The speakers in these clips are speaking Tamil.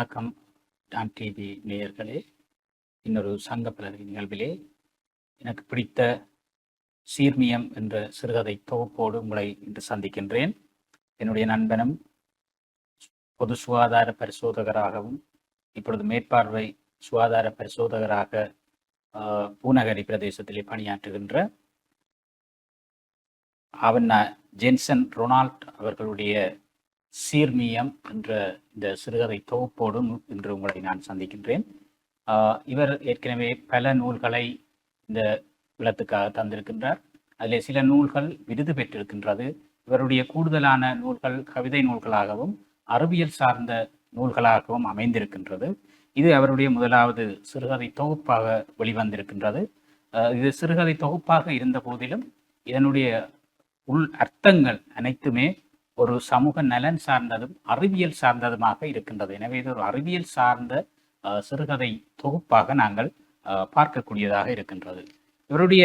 வணக்கம். டான் டிவி நேயர்களே இன்னொரு சங்க பலரி நிகழ்விலே எனக்கு பிடித்த சீர்மியம் என்ற சிறுகதை தொகுப்போடு உங்களை இன்று சந்திக்கின்றேன். என்னுடைய நண்பனும் பொது சுகாதார பரிசோதகராகவும் இப்பொழுது மேற்பார்வை சுகாதார பரிசோதகராக பூநகரி பிரதேசத்திலே பணியாற்றுகின்ற அவன் ஜென்சன் ரொனால்ட் அவர்களுடைய சீர்மியம் என்ற இந்த சிறுகதை தொகுப்போடும் இன்று உங்களை நான் சந்திக்கின்றேன். இவர் ஏற்கனவே பல நூல்களை இந்த விளத்துக்காக தந்திருக்கின்றார். அதில் சில நூல்கள் விருது பெற்றிருக்கின்றது. இவருடைய கூடுதலான நூல்கள் கவிதை நூல்களாகவும் அறிவியல் சார்ந்த நூல்களாகவும் அமைந்திருக்கின்றது. இது அவருடைய முதலாவது சிறுகதை தொகுப்பாக வெளிவந்திருக்கின்றது. இது சிறுகதை தொகுப்பாக இருந்த போதிலும் இதனுடைய உள் அர்த்தங்கள் அனைத்துமே ஒரு சமூக நலன் சார்ந்ததும் அறிவியல் சார்ந்ததுமாக இருக்கின்றது. எனவே இது ஒரு அறிவியல் சார்ந்த சிறுகதை தொகுப்பாக நாங்கள் அஹ், பார்க்கக்கூடியதாக இருக்கின்றது. இவருடைய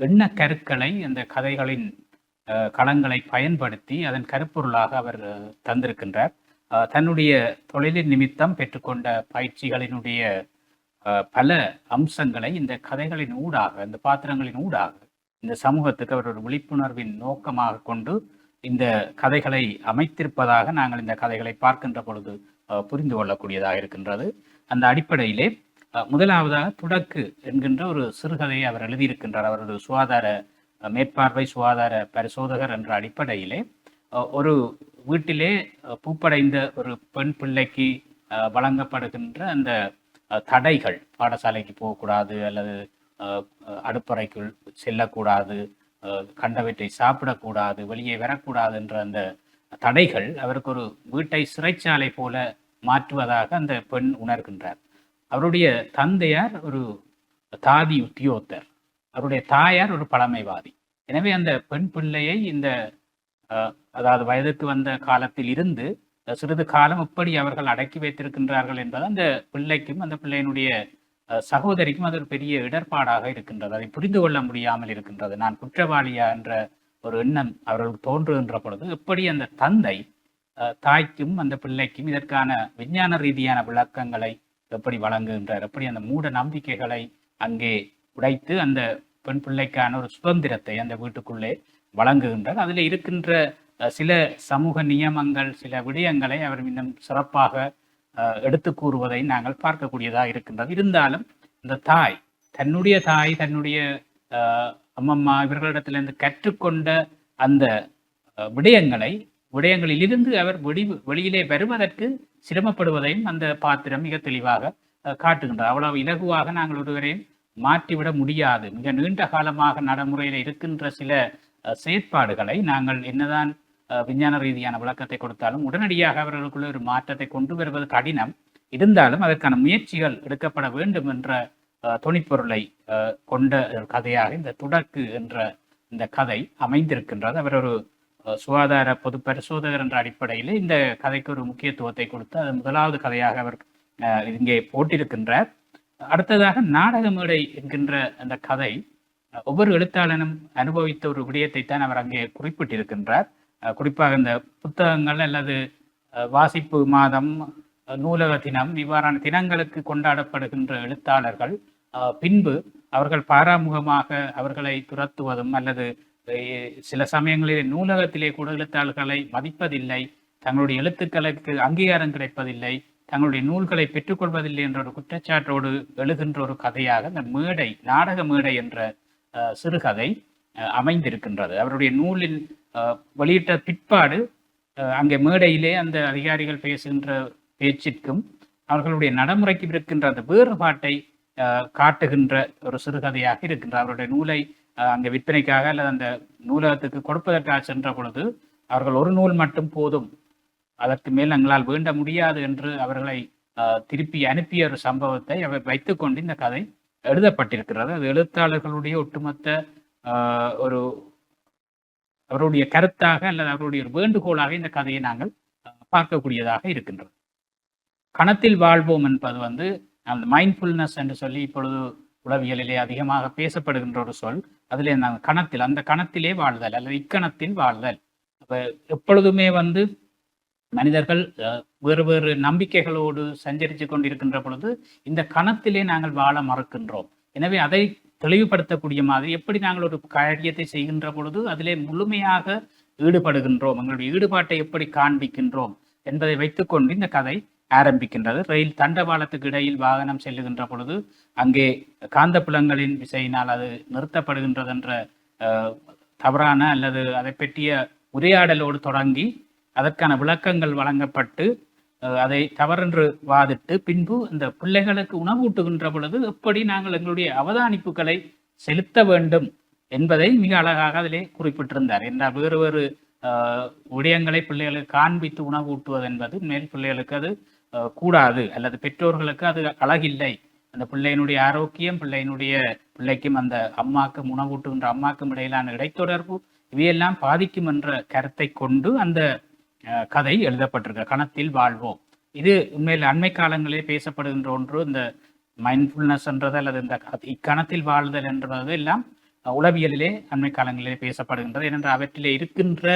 எண்ண கருக்களை அந்த கதைகளின் களங்களை பயன்படுத்தி அதன் கருப்பொருளாக அவர் தந்திருக்கின்றார். தன்னுடைய தொழிலின் நிமித்தம் பெற்றுக்கொண்ட பயிற்சிகளினுடைய அஹ், பல அம்சங்களை இந்த கதைகளின் ஊடாக இந்த பாத்திரங்களின் ஊடாக இந்த சமூகத்துக்கு அவர் ஒரு விழிப்புணர்வின் நோக்கமாக கொண்டு இந்த கதைகளை அமைத்திருப்பதாக நாங்கள் இந்த கதைகளை பார்க்கின்ற பொழுது புரிந்து கொள்ளக்கூடியதாக இருக்கின்றது. அந்த அடிப்படையிலே முதலாவதாக துடக்கு என்கின்ற ஒரு சிறுகதையை அவர் எழுதியிருக்கின்றார். அவரது சுகாதார மேற்பார்வை சுகாதார பரிசோதகர் என்ற அடிப்படையிலே ஒரு வீட்டிலே பூப்படைந்த ஒரு பெண் பிள்ளைக்கு வழங்கப்படுகின்ற அந்த தடைகள் பாடசாலைக்கு போகக்கூடாது அல்லது அடுப்பறைக்குள் செல்லக்கூடாது கண்டவற்றை சாப்பிடக்கூடாது வெளியே வரக்கூடாது என்ற அந்த தடைகள் அவருக்கு ஒரு வீட்டை சிறைச்சாலை போல மாற்றுவதாக அந்த பெண் உணர்கின்றார். அவருடைய தந்தையார் ஒரு தாதி உத்தியோகத்தர். அவருடைய தாயார் ஒரு பழமைவாதி. எனவே அந்த பெண் பிள்ளையை இந்த அதாவது வயதுக்கு வந்த காலத்தில் இருந்து சிறிது காலம் எப்படி அவர்கள் அடக்கி வைத்திருக்கின்றார்கள் என்பது அந்த பிள்ளைக்கும் அந்த பிள்ளையினுடைய சகோதரிக்கும் அது ஒரு பெரிய இடர்பாடாக இருக்கின்றது. அதை புரிந்து கொள்ள முடியாமல் இருக்கின்றது. நான் குற்றவாளியா என்ற ஒரு எண்ணம் அவர்களுக்கு தோன்றுகின்ற பொழுது எப்படி அந்த தந்தை தாய்க்கும் அந்த பிள்ளைக்கும் இதற்கான விஞ்ஞான ரீதியான விளக்கங்களை எப்படி வழங்குகின்றார்? எப்படி அந்த மூட நம்பிக்கைகளை அங்கே உடைத்து அந்த பெண் பிள்ளைக்கான ஒரு சுதந்திரத்தை அந்த வீட்டுக்குள்ளே வழங்குகின்றார்? அதில் இருக்கின்ற சில சமூக நியமங்கள் சில விடயங்களை அவர் இன்னும் சிறப்பாக எடுத்து கூறுவதை நாங்கள் பார்க்கக்கூடியதாக இருக்கின்றது. இருந்தாலும் இந்த தாய் தன்னுடைய தாய் தன்னுடைய அம்மம்மா இவர்களிடத்திலிருந்து கற்றுக்கொண்ட அந்த அஹ், விடயங்களை விடயங்களிலிருந்து அவர் வெளி வெளியிலே வருவதற்கு சிரமப்படுவதையும் அந்த பாத்திரம் மிக தெளிவாக காட்டுகின்றது. காட்டுகின்றார் அவ்வளவு இலகுவாக நாங்கள் ஒருவரையும் மாற்றிவிட முடியாது. மிக நீண்ட காலமாக நடைமுறையில் இருக்கின்ற சில செயற்பாடுகளை நாங்கள் என்னதான் விஞ்ஞான ரீதியான விளக்கத்தை கொடுத்தாலும் உடனடியாக அவர்களுக்குள்ள ஒரு மாற்றத்தை கொண்டு வருவது கடினம். இருந்தாலும் அதற்கான முயற்சிகள் எடுக்கப்பட வேண்டும் என்ற துணிப்பொருளை அஹ், கொண்ட ஒரு கதையாக இந்த துடக்கு என்ற இந்த கதை அமைந்திருக்கின்றது. அவர் ஒரு சுகாதார பொது பரிசோதகர் என்ற அடிப்படையில் இந்த கதைக்கு ஒரு முக்கியத்துவத்தை கொடுத்து அது முதலாவது கதையாக அவர் அஹ், இங்கே போட்டிருக்கின்றார். அடுத்ததாக நாடக மேடை என்கின்ற அந்த கதை ஒவ்வொரு எழுத்தாளனும் அனுபவித்த ஒரு விடயத்தை தான் அவர் அங்கே குறிப்பிட்டிருக்கின்றார். குறிப்பாக இந்த புத்தகங்கள் அல்லது அஹ், வாசிப்பு மாதம் நூலக தினம் இவ்வாறான தினங்களுக்கு கொண்டாடப்படுகின்ற எழுத்தாளர்கள் பின்பு அவர்கள் பாராமுகமாக அவர்களை துரத்துவதும் அல்லது சில சமயங்களில் நூலகத்திலே கூட எழுத்தாளர்களை மதிப்பதில்லை தங்களுடைய எழுத்துக்களுக்கு அங்கீகாரம் கிடைப்பதில்லை தங்களுடைய நூல்களை பெற்றுக்கொள்வதில்லை என்ற ஒரு குற்றச்சாட்டோடு எழுகின்ற ஒரு கதையாக இந்த மேடை நாடக மேடை என்ற அஹ், சிறுகதை அஹ், அமைந்திருக்கின்றது. அவருடைய நூலில் வெளியிட்ட பிற்பாடு அஹ், அங்கே மேடையிலே அந்த அதிகாரிகள் பேசுகின்ற பேச்சிற்கும் அவர்களுடைய நடைமுறைக்கு இருக்கின்ற அந்த வேறுபாட்டை காட்டுகின்ற ஒரு சிறுகதையாக இருக்கின்ற அவருடைய நூலை அஹ், அங்கே விற்பனைக்காக அல்லது அந்த நூலகத்துக்கு கொடுப்பதற்காக சென்ற பொழுது அவர்கள் ஒரு நூல் மட்டும் போதும். அதற்கு மேல் எங்களால் வேண்ட முடியாது என்று அவர்களை அஹ், திருப்பி அனுப்பிய ஒரு சம்பவத்தை அவர் வைத்துக்கொண்டு இந்த கதை எழுதப்பட்டிருக்கிறது. அது எழுத்தாளர்களுடைய ஒட்டுமொத்த ஒரு அவருடைய கருத்தாக அல்லது அவருடைய வேண்டுகோளாக இந்த கதையை நாங்கள் பார்க்கக்கூடியதாக இருக்கின்றது. கணத்தில் வாழ்வோம் என்பது வந்து அந்த மைண்ட்ஃபுல்னஸ் என்று சொல்லி இப்பொழுது உளவியலிலே அதிகமாக பேசப்படுகின்ற ஒரு சொல். அதில் அந்த கணத்தில் அந்த கணத்திலே வாழ்தல் அல்லது இக்கணத்தில் வாழ்தல். அப்போ எப்பொழுதுமே வந்து மனிதர்கள் அஹ், வேறு வேறு நம்பிக்கைகளோடு சஞ்சரித்து கொண்டிருக்கின்ற பொழுது இந்த கணத்திலே நாங்கள் வாழ மறுக்கின்றோம். எனவே அதை தெளிவுபடுத்தக்கூடிய மாதிரி எப்படி நாங்கள் ஒரு காரியத்தை செய்கின்ற பொழுது அதிலே முழுமையாக ஈடுபடுகின்றோம் எங்களுடைய ஈடுபாட்டை எப்படி காண்பிக்கின்றோம் என்பதை வைத்துக்கொண்டு இந்த கதை ஆரம்பிக்கின்றது. ரயில் தண்டவாளத்துக்கு இடையில் வாகனம் செல்லுகின்ற பொழுது அங்கே காந்தப்புலங்களின் விசையினால் அது நிறுத்தப்படுகின்றது என்ற அஹ், தவறான அல்லது அதை பற்றிய உரையாடலோடு தொடங்கி அதற்கான விளக்கங்கள் வழங்கப்பட்டு அதை தவறென்று வாதிட்டு பின்பு இந்த பிள்ளைகளுக்கு உணவூட்டுகின்ற பொழுது எப்படி நாங்கள் எங்களுடைய அவதானிப்புகளை செலுத்த வேண்டும் என்பதை மிக அழகாக அதிலே குறிப்பிட்டிருந்தார். என்றால் வேறு வேறு விடயங்களை பிள்ளைகளுக்கு காண்பித்து உணவூட்டுவது என்பது மேல் பிள்ளைகளுக்கு அது அஹ், கூடாது. அல்லது பெற்றோர்களுக்கு அது அழகில்லை. அந்த பிள்ளையினுடைய ஆரோக்கியம் பிள்ளையினுடைய பிள்ளைக்கும் அந்த அம்மாக்கும் உணவூட்டுகின்ற அம்மாக்கும் இடையிலான இடைத்தொடர்பு இவையெல்லாம் பாதிக்கும் என்ற கருத்தை கொண்டு அந்த கதை எழுதப்பட்டிருக்கு கணத்தில் வாழ்வோம். இது உண்மையில் அண்மை காலங்களில் பேசப்படுகின்ற ஒன்று. இந்த மைண்ட்ஃபுல்னஸ் என்றது அல்லது இந்த க- இக்கணத்தில் வாழ்தல் என்றது எல்லாம் உளவியலிலே அண்மை காலங்களிலே பேசப்படுகின்றது. ஏனென்றால் அவற்றிலே இருக்கின்ற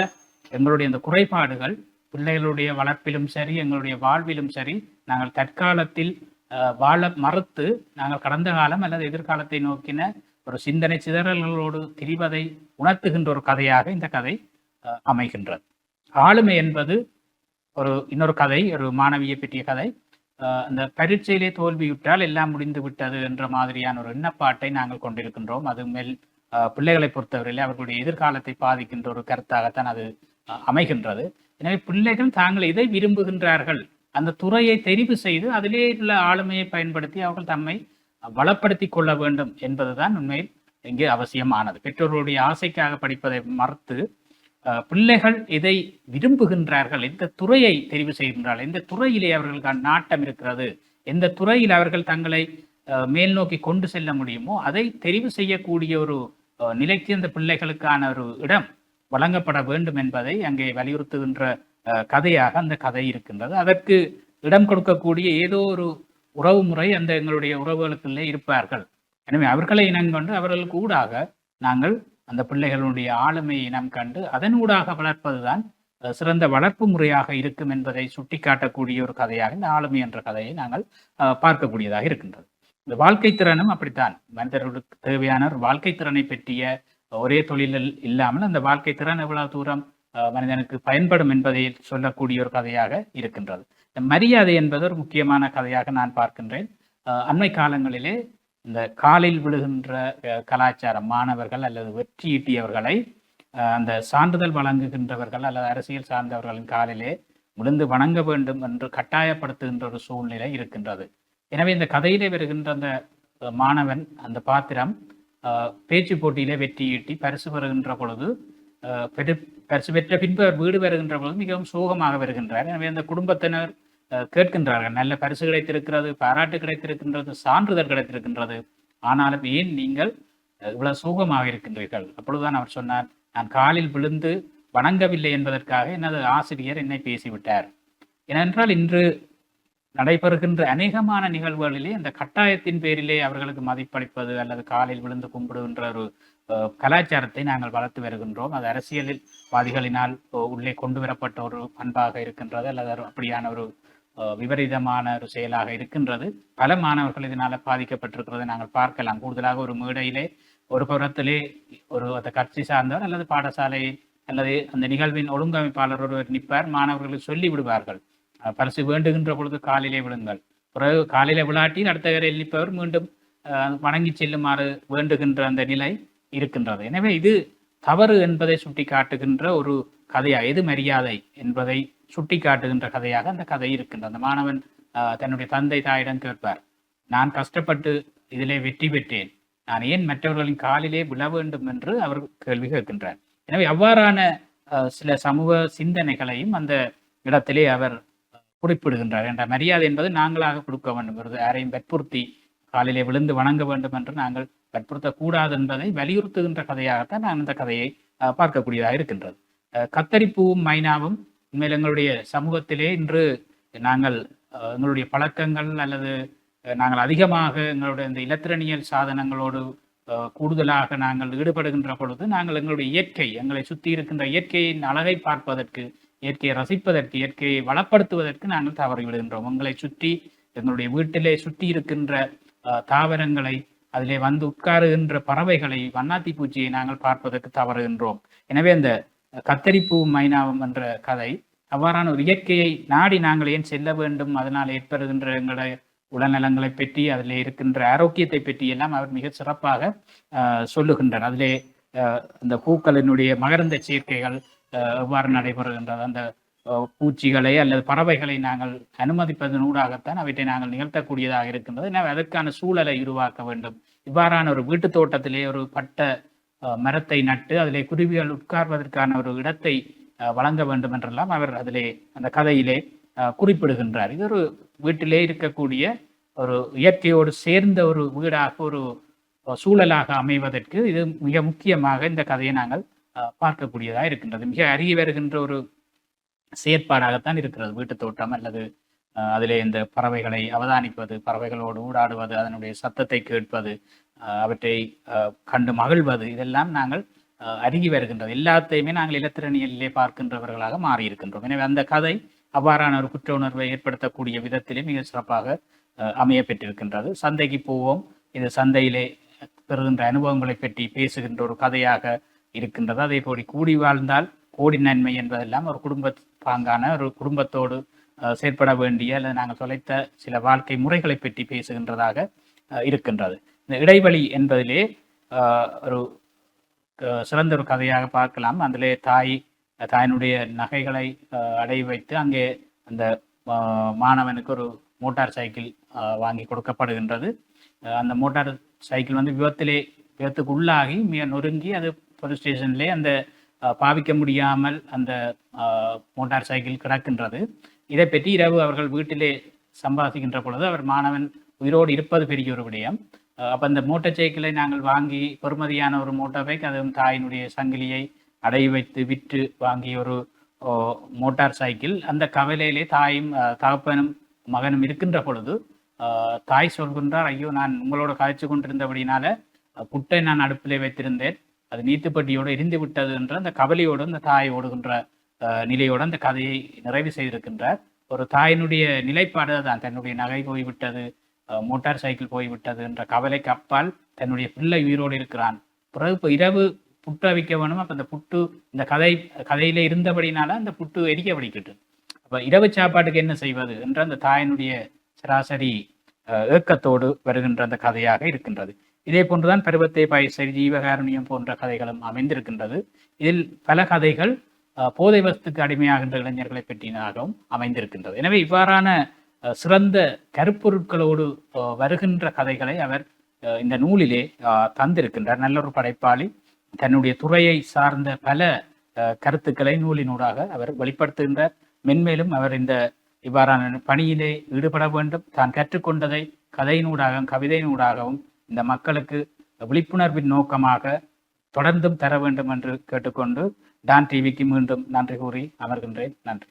எங்களுடைய இந்த குறைபாடுகள் பிள்ளைகளுடைய வளர்ப்பிலும் சரி எங்களுடைய வாழ்விலும் சரி நாங்கள் தற்காலத்தில் அஹ், வாழ மறுத்து நாங்கள் கடந்த காலம் அல்லது எதிர்காலத்தை நோக்கின ஒரு சிந்தனை சிதறல்களோடு திரிவதை உணர்த்துகின்ற ஒரு கதையாக இந்த கதை அஹ், அமைகின்றது. ஆளுமை என்பது ஒரு இன்னொரு கதை ஒரு மாணவியை பற்றிய கதை. அந்த பரீட்சையிலே தோல்வியுற்றால் எல்லாம் முடிந்து விட்டது என்ற மாதிரியான ஒரு எண்ணப்பாட்டை நாங்கள் கொண்டிருக்கின்றோம். அது மேல் பிள்ளைகளை பொறுத்தவரையிலே அவர்களுடைய எதிர்காலத்தை பாதிக்கின்ற ஒரு கருத்தாகத்தான் அது அமைகின்றது. எனவே பிள்ளைகள் தாங்கள் இதை விரும்புகின்றார்கள் அந்த துறையை தெரிவு செய்து அதிலே உள்ள ஆளுமையை பயன்படுத்தி அவர்கள் தம்மை வளப்படுத்தி கொள்ள வேண்டும் என்பதுதான் உண்மையில் இங்கே அவசியமானது. பெற்றோர்களுடைய ஆசைக்காக படிப்பதை மறுத்து பிள்ளைகள் எதை விரும்புகின்றார்கள். எந்த துறையை தெரிவு செய்கின்றார்கள் எந்த துறையிலே அவர்களுக்கான நாட்டம் இருக்கிறது எந்த துறையில் அவர்கள் தங்களை மேல்நோக்கி மேல் நோக்கி கொண்டு செல்ல முடியுமோ அதை தெரிவு செய்யக்கூடிய ஒரு அஹ், நிலைக்கு அந்த பிள்ளைகளுக்கான ஒரு இடம் வழங்கப்பட வேண்டும் என்பதை அங்கே வலியுறுத்துகின்ற அஹ், கதையாக அந்த கதை இருக்கின்றது. அதற்கு இடம் கொடுக்கக்கூடிய ஏதோ ஒரு உறவு முறை அந்த எங்களுடைய உறவுகளுக்குள்ளே இருப்பார்கள். எனவே அவர்களை இனங்கொண்டு அவர்களுக்கு ஊடாக நாங்கள் அந்த பிள்ளைகளுடைய ஆளுமையை நாம் கண்டு அதனூடாக வளர்ப்பதுதான் சிறந்த வளர்ப்பு முறையாக இருக்கும் என்பதை சுட்டிக்காட்டக்கூடிய ஒரு கதையாக இந்த ஆளுமை என்ற கதையை நாங்கள் பார்க்கக்கூடியதாக இருக்கின்றது. இந்த வாழ்க்கை திறனும் அப்படித்தான். மனிதர்களுக்கு தேவையான ஒரு வாழ்க்கை திறனை பற்றிய ஒரே தொழிலில் இல்லாமல் அந்த வாழ்க்கை திறன் எவ்வளவு தூரம் மனிதனுக்கு பயன்படும் என்பதை சொல்லக்கூடிய ஒரு கதையாக இருக்கின்றது. இந்த மரியாதை என்பது ஒரு முக்கியமான கதையாக நான் பார்க்கின்றேன். அண்மை காலங்களிலே இந்த காலில் விழுகின்ற கலாச்சாரம் மாணவர்கள் அல்லது வெற்றி ஈட்டியவர்களை அந்த சான்றிதழ் வழங்குகின்றவர்கள் அல்லது அரசியல் சார்ந்தவர்களின் காலிலே விழுந்து வணங்க வேண்டும் என்று கட்டாயப்படுத்துகின்ற ஒரு சூழ்நிலை இருக்கின்றது. எனவே இந்த கதையிலே வருகின்ற அந்த மாணவன் அந்த பாத்திரம் பேச்சு போட்டியிலே வெற்றி ஈட்டி பரிசு பெறுகின்ற பொழுது பெரு பரிசு பெற்ற பின்பு வீடு வருகின்ற பொழுது மிகவும் சோகமாக வருகின்றார். எனவே அந்த குடும்பத்தினர் கேட்கின்றார்கள். நல்ல பரிசு கிடைத்திருக்கிறது பாராட்டு கிடைத்திருக்கின்றது சான்றிதழ் கிடைத்திருக்கின்றது. ஆனாலும் ஏன் நீங்கள் இவ்வளவு சோகமாக இருக்கின்றீர்கள்? அப்பொழுதுதான் அவர் சொன்னார் நான் காலில் விழுந்து வணங்கவில்லை என்பதற்காக எனது ஆசிரியர் என்னை பேசிவிட்டார். ஏனென்றால் இன்று நடைபெறுகின்ற அநேகமான நிகழ்வுகளிலே அந்த கட்டாயத்தின் பேரிலே அவர்களுக்கு மதிப்பளிப்பது அல்லது காலில் விழுந்து கும்பிடுகின்ற ஒரு கலாச்சாரத்தை நாங்கள் வளர்த்து வருகின்றோம். அது அரசியலில் வாதிகளினால் உள்ளே கொண்டு வரப்பட்ட ஒரு பண்பாக இருக்கின்றது அல்லது அப்படியான ஒரு விபரீதமான ஒரு செயலாக இருக்கின்றது. பல மாணவர்கள் இதனால பாதிக்கப்பட்டிருக்கிறதை நாங்கள் பார்க்கலாம். கூடுதலாக ஒரு மேடையிலே ஒரு புறத்திலே ஒரு அந்த கட்சி சார்ந்தவர் அல்லது பாடசாலை அல்லது அந்த நிகழ்வின் ஒழுங்கமைப்பாளர் ஒருவர் நிற்பார். மாணவர்களுக்கு சொல்லி விடுவார்கள். பரிசு வேண்டுகின்ற பொழுது காலிலே விழுங்கள். பிறகு காலிலே விளாட்டி அடுத்த கரையில் நிற்பவர் மீண்டும் வணங்கி செல்லுமாறு வேண்டுகின்ற அந்த நிலை இருக்கின்றது. எனவே இது தவறு என்பதை சுட்டி காட்டுகின்ற ஒரு கதையா எது மரியாதை என்பதை சுட்டி காட்டுகின்ற கதையாக அந்த கதை இருக்கின்றது. அந்த மாணவன் அஹ், தன்னுடைய தந்தை தாயிடம் கேட்பார் நான் கஷ்டப்பட்டு இதிலே வெற்றி பெற்றேன். நான் ஏன் மற்றவர்களின் காலிலே விழ வேண்டும்? என்று அவர் கேள்வி கேட்கின்றார். எனவே அவ்வாறான சில சமூக சிந்தனைகளையும் அந்த இடத்திலே அவர் குறிப்பிடுகின்றார். என்ற மரியாதை என்பது நாங்களாக கொடுக்க வேண்டும். ஒரு யாரையும் வற்புறுத்தி காலிலே விழுந்து வணங்க வேண்டும் என்று நாங்கள் வற்புறுத்தக்கூடாது என்பதை வலியுறுத்துகின்ற கதையாகத்தான் நான் இந்த கதையை அஹ், பார்க்கக்கூடியதாக இருக்கின்றது. அஹ், கத்தரிப்பூவும் மைனாவும் உண்மையில் எங்களுடைய சமூகத்திலே இன்று நாங்கள் அஹ், எங்களுடைய பழக்கங்கள் அல்லது நாங்கள் அதிகமாக எங்களுடைய இந்த இலத்திரனியல் சாதனங்களோடு கூடுதலாக நாங்கள் ஈடுபடுகின்ற பொழுது நாங்கள் எங்களுடைய இயற்கை எங்களை சுற்றி இருக்கின்ற இயற்கையின் அழகை பார்ப்பதற்கு இயற்கையை ரசிப்பதற்கு இயற்கையை வளப்படுத்துவதற்கு நாங்கள் தவறிவிடுகின்றோம் உங்களை சுற்றி எங்களுடைய வீட்டிலே சுற்றி இருக்கின்ற அஹ், தாவரங்களை அதிலே வந்து உட்காருகின்ற பறவைகளை வண்ணாத்தி பூச்சியை நாங்கள் பார்ப்பதற்கு தவறுகின்றோம். எனவே அந்த கத்தரிப்பூ மைனாவும் என்ற கதை அவ்வாறான ஒரு இயற்கையை நாடி நாங்கள் ஏன் செல்ல வேண்டும்? அதனால் ஏற்படுகின்ற எங்களை உடல்நலங்களை பற்றி அதில் இருக்கின்ற ஆரோக்கியத்தை பற்றி எல்லாம் அவர் மிக சிறப்பாக அஹ், சொல்லுகின்றார். அதிலே அஹ், பூக்களினுடைய மகரந்த சேர்க்கைகள் அஹ், எவ்வாறு நடைபெறுகின்றது? அந்த பூச்சிகளை அல்லது பறவைகளை நாங்கள் அனுமதிப்பதன் ஊடாகத்தான் அவற்றை நாங்கள் நிகழ்த்தக்கூடியதாக இருக்கின்றது. எனவே அதற்கான சூழலை உருவாக்க வேண்டும். இவ்வாறான ஒரு வீட்டு தோட்டத்திலே ஒரு பட்ட அஹ், மரத்தை நட்டு அதிலே குருவிகள் உட்கார்வதற்கான ஒரு இடத்தை வழங்க வேண்டும் என்றெல்லாம் அவர் அதிலே அந்த கதையிலே குறிப்பிடுகின்றார். இது ஒரு வீட்டிலே இருக்கக்கூடிய ஒரு இயற்கையோடு சேர்ந்த ஒரு வீடாக ஒரு சூழலாக அமைவதற்கு இது மிக முக்கியமாக இந்த கதையை நாங்கள் அஹ், பார்க்கக்கூடியதாக இருக்கின்றது. மிக அருகி வருகின்ற ஒரு செயற்பாடாகத்தான் இருக்கிறது. வீட்டுத் தோட்டம் அல்லது அஹ், அதிலே இந்த பறவைகளை அவதானிப்பது பறவைகளோடு ஊடாடுவது அதனுடைய சத்தத்தை கேட்பது அஹ், அவற்றை அஹ், கண்டு மகிழ்வது இதெல்லாம் நாங்கள் அருகி வருகின்றது. எல்லாத்தையுமே நாங்கள் இலத்திரணியிலே பார்க்கின்றவர்களாக மாறியிருக்கின்றோம். எனவே அந்த கதை அவ்வாறான ஒரு குற்ற உணர்வை ஏற்படுத்தக்கூடிய விதத்திலே மிக சிறப்பாக அமைய பெற்றிருக்கின்றது. சந்தைக்கு போவோம். இது சந்தையிலே பெறுகின்ற அனுபவங்களை பற்றி பேசுகின்ற ஒரு கதையாக இருக்கின்றது. அதே போல் கூடி வாழ்ந்தால் கோடி நன்மை என்பதெல்லாம் ஒரு குடும்ப பாங்கான ஒரு குடும்பத்தோடு செயற்பட வேண்டிய அல்லது நாங்கள் தொலைத்த சில வாழ்க்கை முறைகளை பற்றி பேசுகின்றதாக இருக்கின்றது. இந்த இடைவெளி என்பதிலே ஒரு சிறந்த ஒரு கதையாக பார்க்கலாம். அதிலே தாய் தாயினுடைய நகைகளை அஹ், அடை வைத்து அங்கே அந்த மாணவனுக்கு ஒரு மோட்டார் சைக்கிள் வாங்கி கொடுக்கப்படுகின்றது. அந்த மோட்டார் சைக்கிள் வந்து விபத்திலே விபத்துக்கு உள்ளாகி மிக நொறுங்கி அது போலீஸ் ஸ்டேஷன்லேயே அந்த பாவிக்க முடியாமல் அந்த மோட்டார் சைக்கிள் கிடக்கின்றது. இதை பற்றி இரவு அவர்கள் வீட்டிலே சம்பாதிக்கின்ற பொழுது அவர் மாணவன் உயிரோடு இருப்பது பெரிய ஒரு விடயம். அப்ப அந்த மோட்டார் சைக்கிளை நாங்கள் வாங்கி பெறுமதியான ஒரு மோட்டார் பைக் அதுவும் தாயினுடைய சங்கிலியை அடை வைத்து விற்று வாங்கிய ஒரு ஓ, மோட்டார் சைக்கிள். அந்த கவலையிலே தாயும் தகப்பனும் மகனும் இருக்கின்ற பொழுது தாய் சொல்கின்றார் ஐயோ நான் உங்களோட காய்ச்சி கொண்டிருந்தபடினால புட்டை நான் அடுப்பிலே வைத்திருந்தேன். அது நீத்துப்பட்டியோடு எரிந்து விட்டது என்ற அந்த கவலையோடு அந்த தாய் ஓடுகின்ற நிலையோடு அந்த கதையை நிறைவு செய்திருக்கின்றார். ஒரு தாயினுடைய நிலைப்பாடு தான் தன்னுடைய நகை போய்விட்டது. மோட்டார் சைக்கிள் போய்விட்டது என்ற கவலைக்கு அப்பால் தன்னுடைய பிள்ளை உயிரோடு இருக்கிறான். பிறகு இப்போ இரவு புட்டு அவிக்க வேணும் அப்போ அந்த புட்டு இந்த கதை கதையில இருந்தபடினால அந்த புட்டு எரிக்க பிடிக்கிட்டு அப்போ இரவு சாப்பாட்டுக்கு என்ன செய்வது என்ற அந்த தாயினுடைய சராசரி ஏக்கத்தோடு வருகின்ற அந்த கதையாக இருக்கின்றது. இதே போன்றுதான் பருவத்தை பாயசரி ஜீவகாருண்யம் போன்ற கதைகளும் அமைந்திருக்கின்றது. இதில் பல கதைகள் போதை வஸ்துக்கு அடிமையாகின்ற இளைஞர்களை பற்றியதாகவும் அமைந்திருக்கின்றது. எனவே இவ்வாறான சிறந்த கருப்பொருட்களோடு வருகின்ற கதைகளை அவர் இந்த நூலிலே தந்திருக்கின்றார். நல்ல ஒரு படைப்பாளி தன்னுடைய துறையை சார்ந்த பல கருத்துக்களை நூலினூடாக அவர் வெளிப்படுத்துகின்றார். மென்மேலும் அவர் இந்த இவ்வாறான பணியிலே ஈடுபட வேண்டும். தான் கற்றுக்கொண்டதை கதையினூடாகவும் கவிதையினூடாகவும் இந்த மக்களுக்கு விழிப்புணர்வின் நோக்கமாக தொடர்ந்தும் தர வேண்டும் என்று கேட்டுக்கொண்டு டான் டிவிக்கு மீண்டும் நன்றி கூறி அமர்கின்றேன். நன்றி.